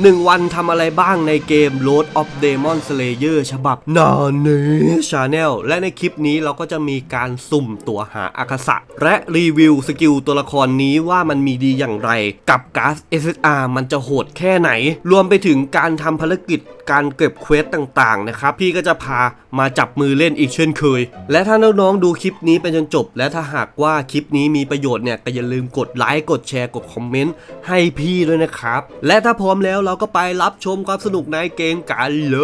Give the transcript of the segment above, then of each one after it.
1 วันทำอะไรบ้างในเกม Road of Demon Slayer ฉบับนาเนชาแนลและในคลิปนี้เราก็จะมีการสุ่มตัวหาอาคาสะ และรีวิวสกิลตัวละครนี้ว่ามันมีดีอย่างไร กับก๊าซ SSR มันจะโหดแค่ไหน รวมไปถึงการทำภารกิจการเก็บเควสต่างๆนะครับ พี่ก็จะพามาจับมือเล่นอีกเช่นเคย และถ้าน้องๆดูคลิปนี้ไปจนจบ และถ้าหากว่าคลิปนี้มีประโยชน์เนี่ยก็อย่าลืมกดไลค์กดแชร์กดคอมเมนต์ให้พี่ด้วยนะครับ และถ้าพร้อมแล้วเราก็ไปรับชมความสนุกในเกมกันเล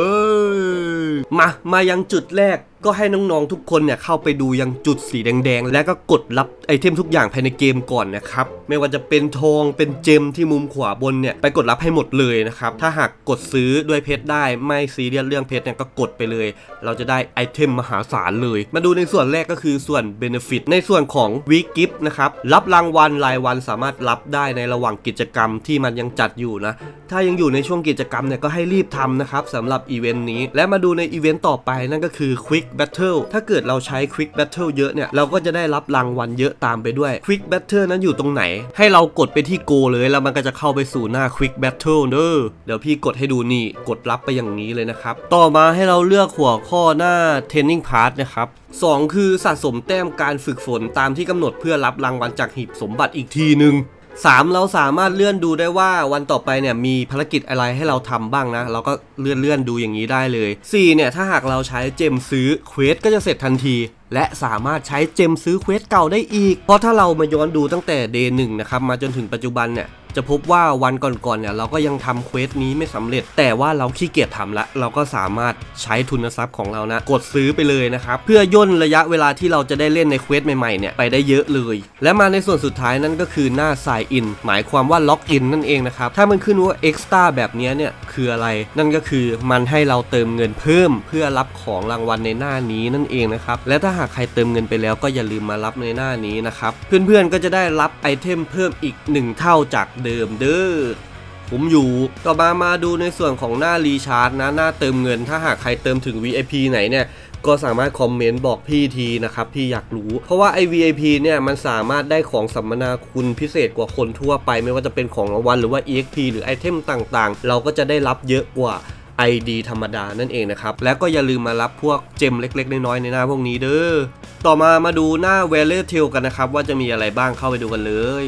ย มา มายังจุดแรกก็ให้น้องๆทุกคนเนี่ยเข้าไปดูยังจุดสีแดงๆ แล้วก็กดรับไอเทมทุกอย่างภายในเกมก่อนนะครับ ไม่ว่าจะเป็นทองเป็นเจมที่มุมขวาบนเนี่ยไปกดรับให้หมดเลยนะครับ ถ้าหากกดซื้อด้วยเพชรได้ไม่ซีเรียสเรื่องเพชรเนี่ยก็กดไปเลย เราจะได้ไอเทมมหาศาลเลย มาดูในส่วนแรกก็คือส่วน Benefit ในส่วนของวีกิฟนะครับรับรางวัลรายวันสามารถรับได้ในระหว่างกิจกรรมที่มันยังจัดอยู่นะถ้ายังอยู่ในช่วงกิจกรรมเนี่ยก็ให้รีบทำนะครับสำหรับอีเวนต์นี้และมาดูในอีเวนต์ต่อไปนั่นก็คือ Quick Battle ถ้าเกิดเราใช้ Quick Battle เยอะเนี่ย เราก็จะได้รับรางวัลเยอะตามไปด้วย Quick Battle นั้นอยู่ตรงไหน ให้เรากดไปที่ Go เลยแล้วมันก็จะเข้าไปสู่หน้า Quick Battle เด้อเดี๋ยวพี่กดให้ดูนี่กดรับไปอย่างนี้เลยนะครับ ต่อมาให้เราเลือกหัวข้อหน้า Training Pass นะครับ2คือสะสมแต้มการฝึกฝนตามที่กำหนดเพื่อรับรางวัลจากหีบสมบัติอีกทีหนึ่ง 3 เราสามารถเลื่อนดูได้ว่าวันต่อไปเนี่ยมีภารกิจอะไรให้เราทำบ้างนะ เราก็เลื่อนเลื่อนดูอย่างนี้ได้เลย 4 เนี่ยถ้าหากเราใช้เจมซื้อเควสก็จะเสร็จทันที และสามารถใช้เจมซื้อเควสเก่าได้อีก เพราะถ้าเรามาย้อนดูตั้งแต่เดย์หนึ่งนะครับมาจนถึงปัจจุบันเนี่ยจะพบว่าวันก่อนๆเนี่ยเราก็ยังทำเควสนี้ไม่สำเร็จ แต่ว่าเราขี้เกียจทำละ เราก็สามารถใช้ทุนทรัพย์ของเรานะ กดซื้อไปเลยนะครับ เพื่อย่นระยะเวลาที่เราจะได้เล่นในเควสใหม่ๆเนี่ยไปได้เยอะเลย และมาในส่วนสุดท้ายนั่นก็คือหน้า sign in หมายความว่าล็อกอินนั่นเองนะครับ ถ้ามันขึ้นว่า extra แบบนี้เนี่ยคืออะไร นั่นก็คือมันให้เราเติมเงินเพิ่ม เพื่อรับของรางวัลในหน้านี้นั่นเองนะครับและถ้าหากใครเติมเงินไปแล้วก็อย่าลืมมารับในหน้านี้นะครับ เพื่อนๆก็จะได้รับไอเทมเพิ่มอีก 1 เท่าจากเดิมเด้อผมอยู่ต่อมามาดูในส่วนของหน้ารีชาร์จนะหน้าเติมเงิน ถ้าหากใครเติมถึง VIP ไหนเนี่ยก็สามารถคอมเมนต์บอกพี่ทีนะครับพี่อยากรู้ เพราะว่าไอ้ VIP เนี่ยมันสามารถได้ของสัมมนาคุณพิเศษกว่าคนทั่วไป ไม่ว่าจะเป็นของรางวัลหรือว่า EXP หรือไอเทมต่างๆ เราก็จะได้รับเยอะกว่า ID ธรรมดานั่นเองนะครับ แล้วก็อย่าลืมมารับพวกเจมเล็ก ๆ น้อยๆในหน้าพวกนี้เด้อ ต่อมามาดูหน้า v a l e t a l กันนะครับ ว่าจะมีอะไรบ้างเข้าไปดูกันเลย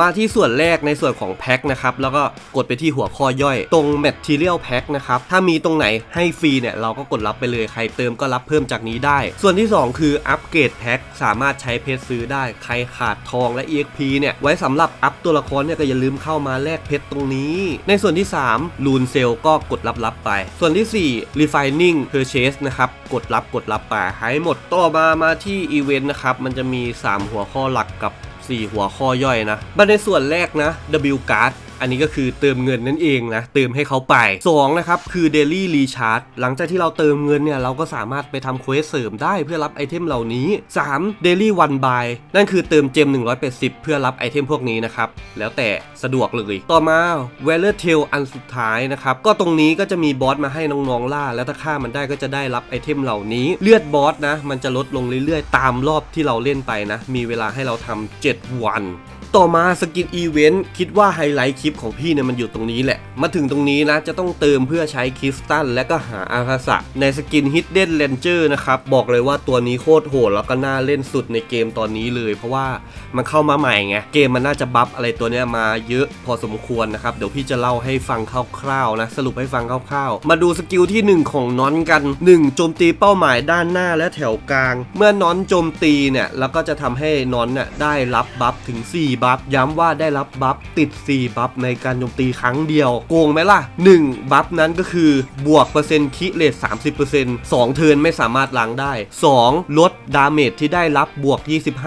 มาที่ส่วนแรกในส่วนของแพ็คนะครับแล้วก็กดไปที่หัวข้อย่อย ตรง Material Pack นะครับถ้ามีตรงไหนให้ฟรีเนี่ยเราก็กดรับไปเลยใครเติมก็รับเพิ่มจากนี้ได้ ส่วนที่ 2 คืออัปเกรดแพ็คสามารถใช้เพชรซื้อได้ ใครขาดทองและ EXP เนี่ยไว้สำหรับอัพตัวละครเนี่ยก็อย่าลืมเข้ามาแลกเพชรตรงนี้ ในส่วนที่3 Rune Sale ก็กดรับรับไป ส่วนที่ 4 Refining Purchase นะครับกดรับกดรับไปให้หมดต่อมามาที่อีเวนต์นะครับมันจะมี 3 หัวข้อหลักกับ 4 หัวข้อย่อยนะมาในส่วนแรกนะ W Card อันนี้ก็คือเติมเงินนั่นเองนะเติมให้เขาไป2นะครับคือ Daily Recharge หลังจากที่เราเติมเงินเนี่ยเราก็สามารถไปทำเควสเสริมได้เพื่อรับไอเทมเหล่านี้ 3. Daily One Buy นั่นคือเติมเจม 180 เพื่อรับไอเทมพวกนี้นะครับ แล้วแต่สะดวกเลย ต่อมา w e l l e r Tail อันสุดท้ายนะครับ ก็ตรงนี้ก็จะมีบอสมาให้น้องๆล่า แล้วถ้าฆ่ามันได้ก็จะได้รับไอเทมเหล่านี้ เลือดบอสนะ มันจะลดลงเรื่อยๆ ตามรอบที่เราเล่นไปนะ มีเวลาให้เราทำ7วันต่อมาสกินอีเวนต์คิดว่าไฮไลท์คลิปของพี่เนี่ยมันอยู่ตรงนี้แหละ มาถึงตรงนี้นะจะต้องเติมเพื่อใช้คริสตัลและก็หาอาคาสะในสกิน Hidden Ranger นะครับ บอกเลยว่าตัวนี้โคตรโหดแล้วก็น่าเล่นสุดในเกมตอนนี้เลย เพราะว่ามันเข้ามาใหม่ไง เกมมันน่าจะบัฟอะไรตัวเนี้ยมาเยอะพอสมควรนะครับ เดี๋ยวพี่จะเล่าให้ฟังคร่าวๆนะ สรุปให้ฟังคร่าวๆ มาดูสกิลที่ 1 ของน้อนกัน 1 โจมตีเป้าหมายด้านหน้าและแถวกลาง เมื่อน้อนโจมตีเนี่ยแล้วก็จะทำให้น้อนเนี่ยได้รับบัฟถึง 4 บัฟย้ำว่าได้รับบัฟติด 4 บัฟในการโจมตีครั้งเดียว โกงไหมล่ะ 1 บัฟนั้นก็คือบวกเปอร์เซ็นต์คิเลท30% 2 เทิร์นไม่สามารถล้างได้ 2 ลดดาเมจที่ได้รับบวก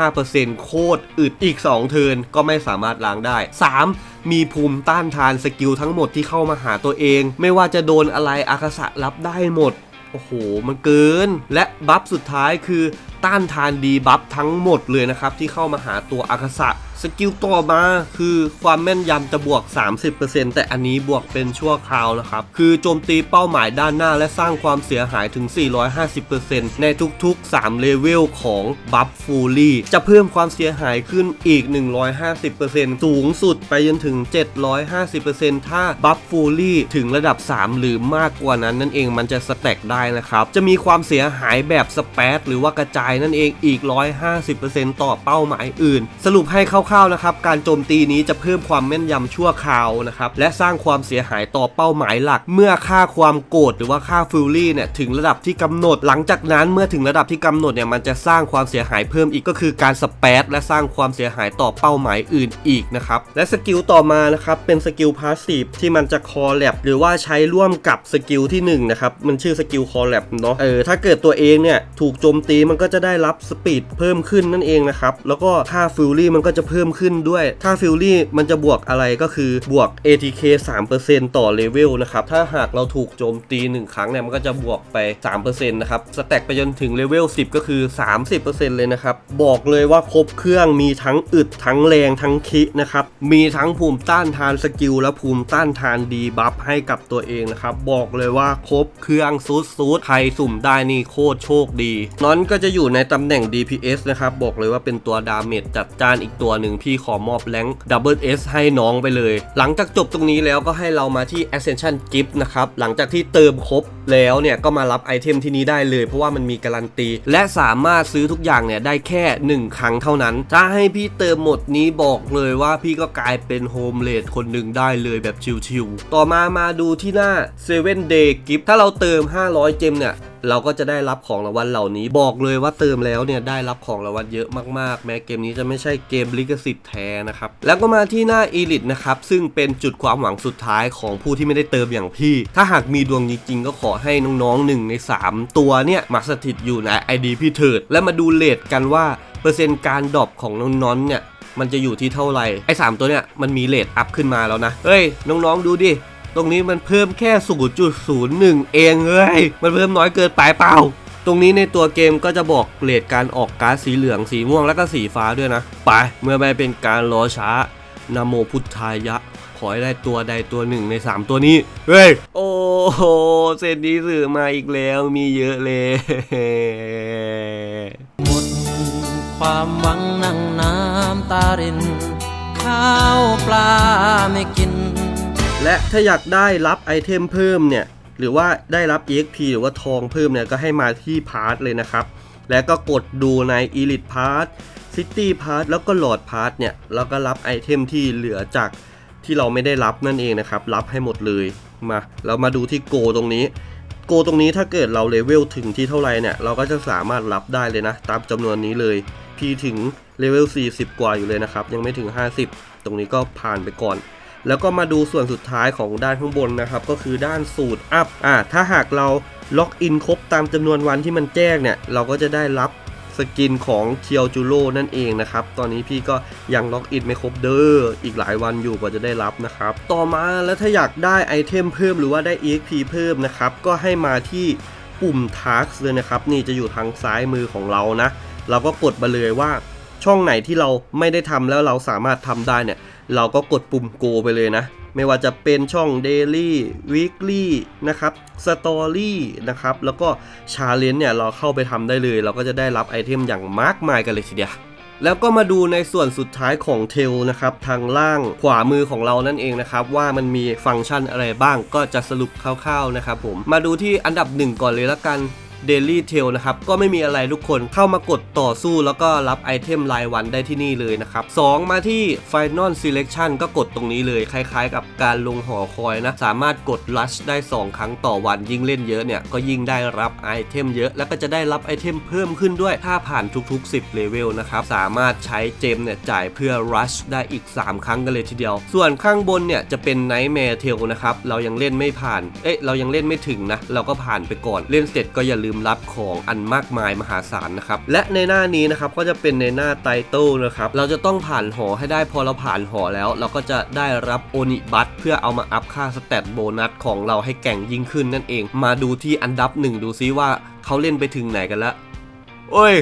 25%โคตรอึดอีก 2 เทิร์นก็ไม่สามารถล้างได้ 3มีภูมิต้านทานสกิลทั้งหมดที่เข้ามาหาตัวเอง ไม่ว่าจะโดนอะไรอาคาสะรับได้หมด โอ้โห มันเกิน และบัฟสุดท้ายคือต้านทานดีบัฟทั้งหมดเลยนะครับ ที่เข้ามาหาตัวอากาศะ สกิลต่อมาคือความแม่นยำจะบวก 30%แต่อันนี้บวกเป็นชั่วคราวนะครับ คือโจมตีเป้าหมายด้านหน้าและสร้างความเสียหายถึง 450%ในทุกๆ 3 เลเวลของบัฟฟูลี่จะเพิ่มความเสียหายขึ้นอีก 150%สูงสุดไปจนถึง 750%ถ้าบัฟฟูลี่ถึงระดับ 3 หรือมากกว่านั้นนั่นเองมันจะสแต็กได้นะครับ จะมีความเสียหายแบบสเปซหรือว่ากระจายนั่นเองอีก 150%ต่อเป้าหมายอื่น สรุปให้คร่าวๆนะครับการโจมตีนี้จะเพิ่มความแม่นยำชั่วคราวนะครับและสร้างความเสียหายต่อเป้าหมายหลัก เมื่อค่าความโกรธหรือว่าค่าฟิลลี่เนี่ยถึงระดับที่กำหนด หลังจากนั้นเมื่อถึงระดับที่กำหนดเนี่ยมันจะสร้างความเสียหายเพิ่มอีกก็คือการสเปซและสร้างความเสียหายต่อเป้าหมายอื่นอีกนะครับและสกิลต่อมานะครับเป็นสกิลพาสซีฟที่มันจะคอลแลบหรือว่าใช้ร่วมกับสกิลที่หนึ่งนะครับมันชื่อสกิลคอลแลบเนาะเออถ้าเกิดตัวเองเนี่ยถูกโจมตีมันก็จะได้รับสปีดเพิ่มขึ้นนั่นเองนะครับแล้วก็ค่าฟิลลี่มันก็จะเพิ่มขึ้นด้วยค่าฟิลลี่มันจะบวกอะไรก็คือบวก ATK 3%ต่อเลเวลนะครับ ถ้าหากเราถูกโจมตี 1 ครั้งเนี่ย มันก็จะบวกไป 3%นะครับ สแต็กไปจนถึงเลเวล 10 ก็คือ 30%เลยนะครับ บอกเลยว่าครบเครื่องมีทั้งอึด ทั้งแรงทั้งคินะครับ มีทั้งภูมิต้านทานสกิลและภูมิต้านทานดีบัฟให้กับตัวเองนะครับ บอกเลยว่าครบเครื่องซูดซูดใครสุ่มได้นี่โคตรโชคดีนอนก็จะอยู่ในตำแหน่ง DPS นะครับ บอกเลยว่าเป็นตัวดาเมจจัดจ้านอีกตัวหนึ่งพี่ขอมอบแรงดับเบิลเอสให้น้องไปเลย หลังจากจบตรงนี้แล้วก็ให้เรามาที่ Ascension Gift นะครับ หลังจากที่เติมครบแล้วเนี่ยก็มารับไอเทมที่นี้ได้เลย เพราะว่ามันมีการันตี และสามารถซื้อทุกอย่างเนี่ยได้แค่ 1 ครั้งเท่านั้น ถ้าให้พี่เติมหมดนี้บอกเลยว่าพี่ก็กลายเป็นโฮมเลดคนหนึ่งได้เลยแบบชิวๆต่อมามาดูที่หน้า7 Day Gift ถ้าเราเติม 500 เจมเนี่ย เราก็จะได้รับของรางวัลเหล่านี้บอกเลยว่าเติมแล้วเนี่ยได้รับของรางวัลเยอะมากๆ แม้เกมนี้จะไม่ใช่เกมลิขสิทธิ์แท้นะครับแล้วก็มาที่หน้า Elite นะครับซึ่งเป็นจุดความหวังสุดท้ายของผู้ที่ไม่ได้เติมอย่างพี่ ถ้าหากมีดวงจริงๆก็ขอให้น้องๆหนึ่งใน 3 ตัวเนี่ยมาสถิตอยู่ใน ID พี่เถิด และมาดูเลทกันว่าเปอร์เซ็นต์การดรอปของน้องๆเนี่ยมันจะอยู่ที่เท่าไหร่ไอ้สามตัวเนี่ยมันมีเลทอัพขึ้นมาแล้วนะเฮ้ยน้องๆดูดิ ตรงนี้มันเพิ่มแค่ 0.01 เองเอ้ย มันเพิ่มน้อยเกินไปเปล่า ตรงนี้ในตัวเกมก็จะบอกเกรทการออกก๊าซสีเหลือง สีม่วง แล้วก็สีฟ้าด้วยนะ ไป เมื่อไม่เป็นการรอช้านโมพุทธายะ ขอให้ได้ตัวใดตัวหนึ่งใน 3 ตัวนี้ เฮ้ย โอ้โห เซนนี้สื่อมาอีกแล้ว มีเยอะเลยหมดความหวังนั่งน้ำตารินข้าวปลาไม่กิน และถ้าอยากได้รับไอเทมเพิ่มเนี่ยหรือว่าได้รับ EXP หรือว่าทองเพิ่มเนี่ยก็ให้มาที่พาร์ทเลยนะครับ แล้วก็กดดูใน Elite Part City Part แล้วก็ Lord Part เนี่ยแล้วก็รับไอเทมที่เหลือจากที่เราไม่ได้รับนั่นเองนะครับ รับให้หมดเลยมาเรามาดูที่โกตรงนี้ โกตรงนี้ถ้าเกิดเราเลเวลถึงที่เท่าไหร่เนี่ยเราก็จะสามารถรับได้เลยนะ ตามจำนวนนี้เลย พี่ถึงเลเวล40 กว่าอยู่เลยนะครับ ยังไม่ถึง 50 ตรงนี้ก็ผ่านไปก่อน แล้วก็มาดูส่วนสุดท้ายของด้านข้างบนนะครับ ก็คือด้านสูตรอัพอ่าถ้าหากเราล็อกอินครบตามจำนวนวันที่มันแจ้งเนี่ย เราก็จะได้รับสกินของเคียวจูโร่นั่นเองนะครับ ตอนนี้พี่ก็ยังล็อกอินไม่ครบเด้อ อีกหลายวันอยู่กว่าจะได้รับนะครับ ต่อมาแล้วถ้าอยากได้ไอเทมเพิ่มหรือว่าได้ EXP เพิ่มนะครับ ก็ให้มาที่ปุ่ม Task เลยนะครับ นี่จะอยู่ทางซ้ายมือของเรานะ เราก็กดมาเลยว่าช่องไหนที่เราไม่ได้ทำแล้วเราสามารถทำได้เนี่ย เราก็กดปุ่ม Go ไปเลยนะ ไม่ว่าจะเป็นช่อง Daily Weekly นะครับ Story นะครับ แล้วก็ Challenge เนี่ยเราเข้าไปทำได้เลย เราก็จะได้รับไอเทมอย่างมากมายกันเลยทีเดียวแล้วก็มาดูในส่วนสุดท้ายของเทลนะครับทางล่างขวามือของเรานั่นเองนะครับว่ามันมีฟังก์ชันอะไรบ้างก็จะสรุปคร่าวๆนะครับผมมาดูที่อันดับหนึ่งก่อนเลยละกัน Daily t a l นะครับ ก็ไม่มีอะไรทุกคนเข้ามากดต่อสู้แล้วก็รับไอเทมรายวันได้ที่นี่เลยนะครับ 2 มาที่ Final Selection ก็กดตรงนี้เลยคล้ายๆ กับการลงหอคอยนะ สามารถกด Rush ได้ 2 ครั้งต่อวัน ยิ่งเล่นเยอะเนี่ย ก็ยิ่งได้รับไอเทมเยอะ แล้วก็จะได้รับไอเทมเพิ่มขึ้นด้วย ถ้าผ่านทุกๆ 10เลเวลนะครับ สามารถใช้เจมเนี่ยจ่ายเพื่อ Rush ได้อีก 3 ครั้งกันเลยทีเดียว ส่วนข้างบนเนี่ยจะเป็น Nightmare Tail นะครับ เรายังเล่นไม่ผ่าน เอ๊ะเรายังเล่นไม่ถึงนะ เราก็ผ่านไปก่อน เล่นเสร็จก็อย่าลืมรับของอันมากมายมหาศาลนะครับ และในหน้านี้นะครับก็จะเป็นในหน้าไตเติลนะครับ เราจะต้องผ่านหอให้ได้พอเราผ่านหอแล้ว เราก็จะได้รับโอนิบัตเพื่อเอามาอัพค่าสเตตโบนัสของเราให้แก่งยิ่งขึ้นนั่นเอง มาดูที่อันดับหนึ่งดูซิว่าเขาเล่นไปถึงไหนกันล้วโอ้ย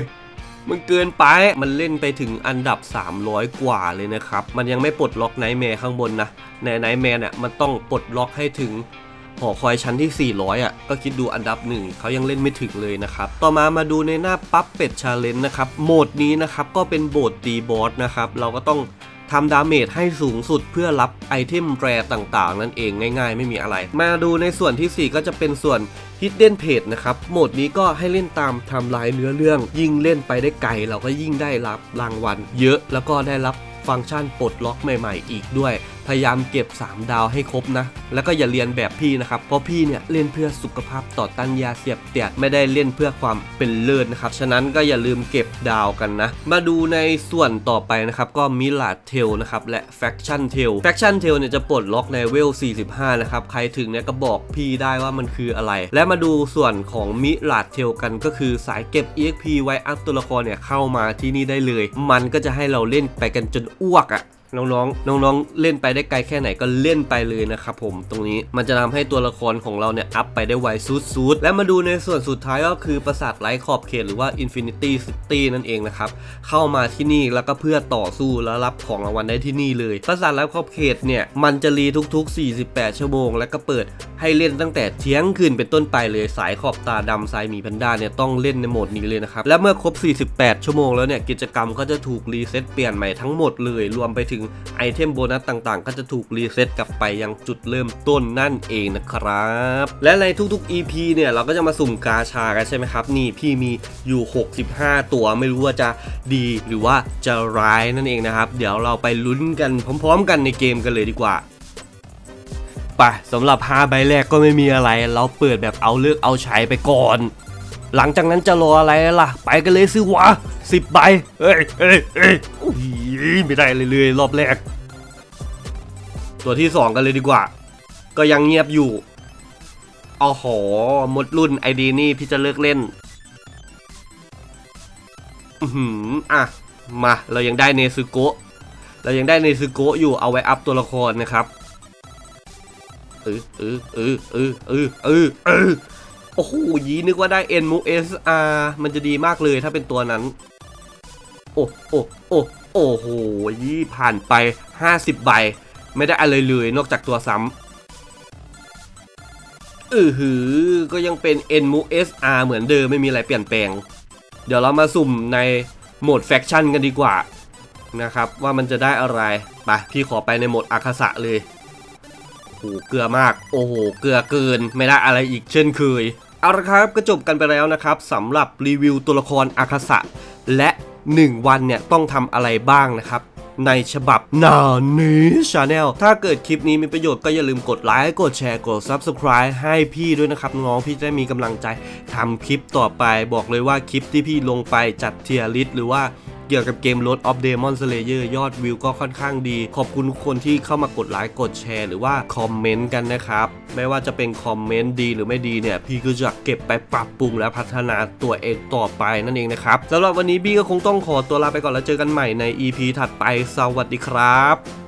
มันเกินไป มันเล่นไปถึงอันดับ 300 กว่าเลยนะครับ มันยังไม่ปลดล็อกไนท์แมร์ข้างบนนะ ในไนท์แมร์เนี่ยมันต้องปลดล็อกให้ถึง หอคอยชั้นที่ 400 อะ ก็คิดดูอันดับหนึ่งเขายังเล่นไม่ถึงเลยนะครับ ต่อมามาดูในหน้าปั๊บเป็ดชาเลนจ์นะครับ โหมดนี้นะครับ ก็เป็นโบดตีบอสนะครับ เราก็ต้องทำดาเมจให้สูงสุดเพื่อรับไอเทมแรต่างๆ นั่นเองง่ายๆ ไม่มีอะไร มาดูในส่วนทีสี่4 ก็จะเป็นส่วน Hidden Page นะครับ โหมดนี้ก็ให้เล่นตามทำลายเนื้อเรื่อง ยิ่งเล่นไปได้ไกลเราก็ยิ่งได้รับรางวัลเยอะแล้วก็ได้รับฟังก์ชันปลดล็อกใหม่ ๆ อีกด้วย พยายามเก็บ 3 ดาวให้ครบนะ แล้วก็อย่าเรียนแบบพี่นะครับ เพราะพี่เนี่ยเล่นเพื่อสุขภาพต่อต้านยาเสียบเตียดไม่ได้เล่นเพื่อความเป็นเลิศนะครับ ฉะนั้นก็อย่าลืมเก็บดาวกันนะ มาดูในส่วนต่อไปนะครับ ก็มิลาดเทลนะครับ และแฟคชั่นเทลแฟคชั่นเทลเนี่ยจะปลดล็อกในเวล 45 นะครับ ใครถึงเนี่ยก็บอกพี่ได้ว่ามันคืออะไร และมาดูส่วนของมิลาดเทลกันก็คือสายเก็บ EXP ไว้อัพตัวละครเนี่ยเข้ามาที่นี่ได้เลย มันก็จะให้เราเล่นไปกันจนอ้วกอะ น้องๆ น้องๆ เล่นไปได้ไกลแค่ไหนก็เล่นไปเลยนะครับผมตรงนี้มันจะทำให้ตัวละครของเราเนี่ยอัพไปได้ไวสุดๆ และมาดูในส่วนสุดท้ายก็คือปราสาทไร้ขอบเขตหรือว่า Infinity City นั่นเองนะครับ เข้ามาที่นี่แล้วก็เพื่อต่อสู้แล้วรับของรางวัลได้ที่นี่เลย ปราสาทไร้ขอบเขตเนี่ยมันจะรีทุกๆ 48 ชั่วโมง แล้วก็เปิดให้เล่นตั้งแต่เที่ยงคืนเป็นต้นไปเลยสายขอบตาดำสายหมีแพนด้าเนี่ยต้องเล่นในโหมดนี้เลยนะครับและเมื่อครบ 48 ชั่วโมงแล้วเนี่ยกิจกรรมก็จะถูกรีเซ็ตเปลี่ยนใหม่ทั้งหมดเลยรวมไปถึงไอเทมโบนัสต่างๆ ก็จะถูกรีเซ็ตกลับไปยังจุดเริ่มต้นนั่นเองนะครับ และในทุกๆ EP เนี่ยเราก็จะมาสุ่มกาชากันใช่ไหมครับ นี่พี่มีอยู่ 65 ตัวไม่รู้ว่าจะดีหรือว่าจะร้ายนั่นเองนะครับ เดี๋ยวเราไปลุ้นกันพร้อม ๆ กันในเกมกันเลยดีกว่าไปสำหรับ5ใบแรกก็ไม่มีอะไร เราเปิดแบบเอาเลือกเอาใช้ไปก่อน หลังจากนั้นจะรออะไรล่ะ ไปกันเลยสิวะสิบใบเอ้ยเอ้ยเอ้ยอุ๊ย ไม่ได้เลยเลยรอบแรก ตัวที่สองกันเลยดีกว่า ก็ยังเงียบอยู่อ๋อหอหมดรุ่นไอดีนี่พี่จะเลิกเล่น อือหืออะ มา เรายังได้เนซึโกะเรายังได้เนซึโกะอยู่เอาไว้อัพตัวละครนะครับเออเออเออเออเออเออเออโอ้โหยีนึกว่าได้เอ็นมูเอสอามันจะดีมากเลยถ้าเป็นตัวนั้น โอ้โอ้โอ้ โอ้โหยี่ผ่านไป 50 ใบ ไม่ได้อะไรเลยนอกจากตัวซ้ำอือหือ ก็ยังเป็น n m u SR เหมือนเดิมไม่มีอะไรเปลี่ยนแปลง เดี๋ยวเรามาสุ่มในโหมดแฟคชั่นกันดีกว่านะครับ ว่ามันจะได้อะไร ไป พี่ขอไปในโหมดอาคาสะเลยโอ้โหเกลือมาก โอ้โห เกลือเกิน ไม่ได้อะไรอีกเช่นเคย เอาละครับก็จบกันไปแล้วนะครับสำหรับรีวิวตัวละครอาคาสะ และ 1 วันเนี่ยต้องทำอะไรบ้างนะครับในฉบับนานี้ชาแนลถ้าเกิดคลิปนี้มีประโยชน์ก็อย่าลืมกดไลค์ กดแชร์ กด Subscribe ให้พี่ด้วยนะครับ น้องพี่จะได้มีกำลังใจทำคลิปต่อไป บอกเลยว่าคลิปที่พี่ลงไปจัดเทียร์ลิสหรือว่า กี่ยวกับเกม Road of Demon Slayer ยอดวิวก็ค่อนข้างดี ขอบคุณทุกคนที่เข้ามากดไลค์กดแชร์หรือว่าคอมเมนต์กันนะครับ ไม่ว่าจะเป็นคอมเมนต์ดีหรือไม่ดีเนี่ย พี่ก็จะเก็บไปปรับปรุงและพัฒนาตัวเองต่อไปนั่นเองนะครับสำหรับวันนี้บี้ก็คงต้องขอตัวลาไปก่อนแล้วเจอกันใหม่ใน EP ถัดไปสวัสดีครับ